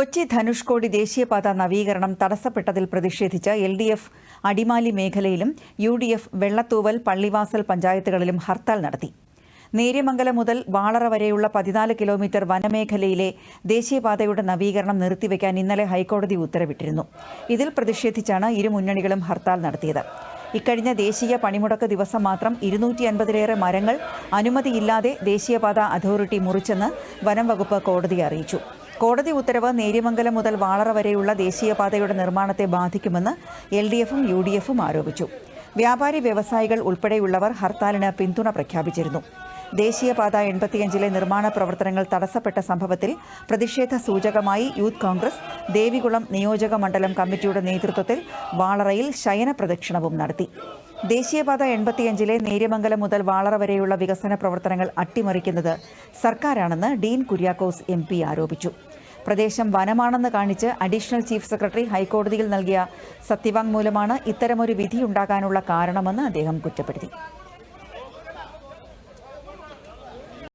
കൊച്ചി ധനുഷ്കോടി ദേശീയപാത നവീകരണം തടസ്സപ്പെട്ടതിൽ പ്രതിഷേധിച്ച് എൽ ഡി എഫ് അടിമാലി മേഖലയിലും U D F Vellathooval Pallivasal പഞ്ചായത്തുകളിലും ഹർത്താൽ നടത്തി. നേര്യമംഗലം മുതൽ വാളറ വരെയുള്ള പതിനാല് കിലോമീറ്റർ വനമേഖലയിലെ ദേശീയപാതയുടെ നവീകരണം നിർത്തിവെക്കാൻ ഇന്നലെ ഹൈക്കോടതി ഉത്തരവിട്ടിരുന്നു. ഇതിൽ പ്രതിഷേധിച്ചാണ് ഇരു മുന്നണികളും ഹർത്താൽ നടത്തിയത്. ഇക്കഴിഞ്ഞ ദേശീയ പണിമുടക്ക് ദിവസം മാത്രം ഇരുന്നൂറ്റി അൻപതിലേറെ മരങ്ങൾ അനുമതിയില്ലാതെ ദേശീയപാത അതോറിറ്റി മുറിച്ചെന്ന് വനം വകുപ്പ് കോടതിയെ അറിയിച്ചു. കോടതി ഉത്തരവ് നേര്യമംഗലം മുതൽ വാളറ വരെയുള്ള ദേശീയപാതയുടെ നിർമ്മാണത്തെ ബാധിക്കുമെന്ന് എൽ ഡി എഫും യു ഡി എഫും ആരോപിച്ചു. വ്യാപാരി വ്യവസായികൾ ഉൾപ്പെടെയുള്ളവർ ഹർത്താലിന് പിന്തുണ പ്രഖ്യാപിച്ചിരുന്നു. ദേശീയപാത എൺപത്തിയഞ്ചിലെ നിർമ്മാണ പ്രവർത്തനങ്ങൾ തടസ്സപ്പെട്ട സംഭവത്തിൽ പ്രതിഷേധ സൂചകമായി യൂത്ത് കോൺഗ്രസ് ദേവികുളം നിയോജക മണ്ഡലം കമ്മിറ്റിയുടെ നേതൃത്വത്തിൽ വാളറയിൽ ശയന പ്രദക്ഷിണവും നടത്തി. ദേശീയപാത എൺപത്തിയഞ്ചിലെ നേര്യമംഗലം മുതൽ വാളറ വരെയുള്ള വികസന പ്രവർത്തനങ്ങൾ അട്ടിമറിക്കുന്നത് സർക്കാരാണെന്ന് ഡീൻ കുര്യാക്കോസ് എം ആരോപിച്ചു. പ്രദേശം വനമാണെന്ന് കാണിച്ച് അഡീഷണൽ ചീഫ് സെക്രട്ടറി ഹൈക്കോടതിയിൽ നൽകിയ സത്യവാങ്മൂലമാണ് ഇത്തരമൊരു വിധിയുണ്ടാകാനുള്ള കാരണമെന്ന് അദ്ദേഹം കുറ്റപ്പെടുത്തി.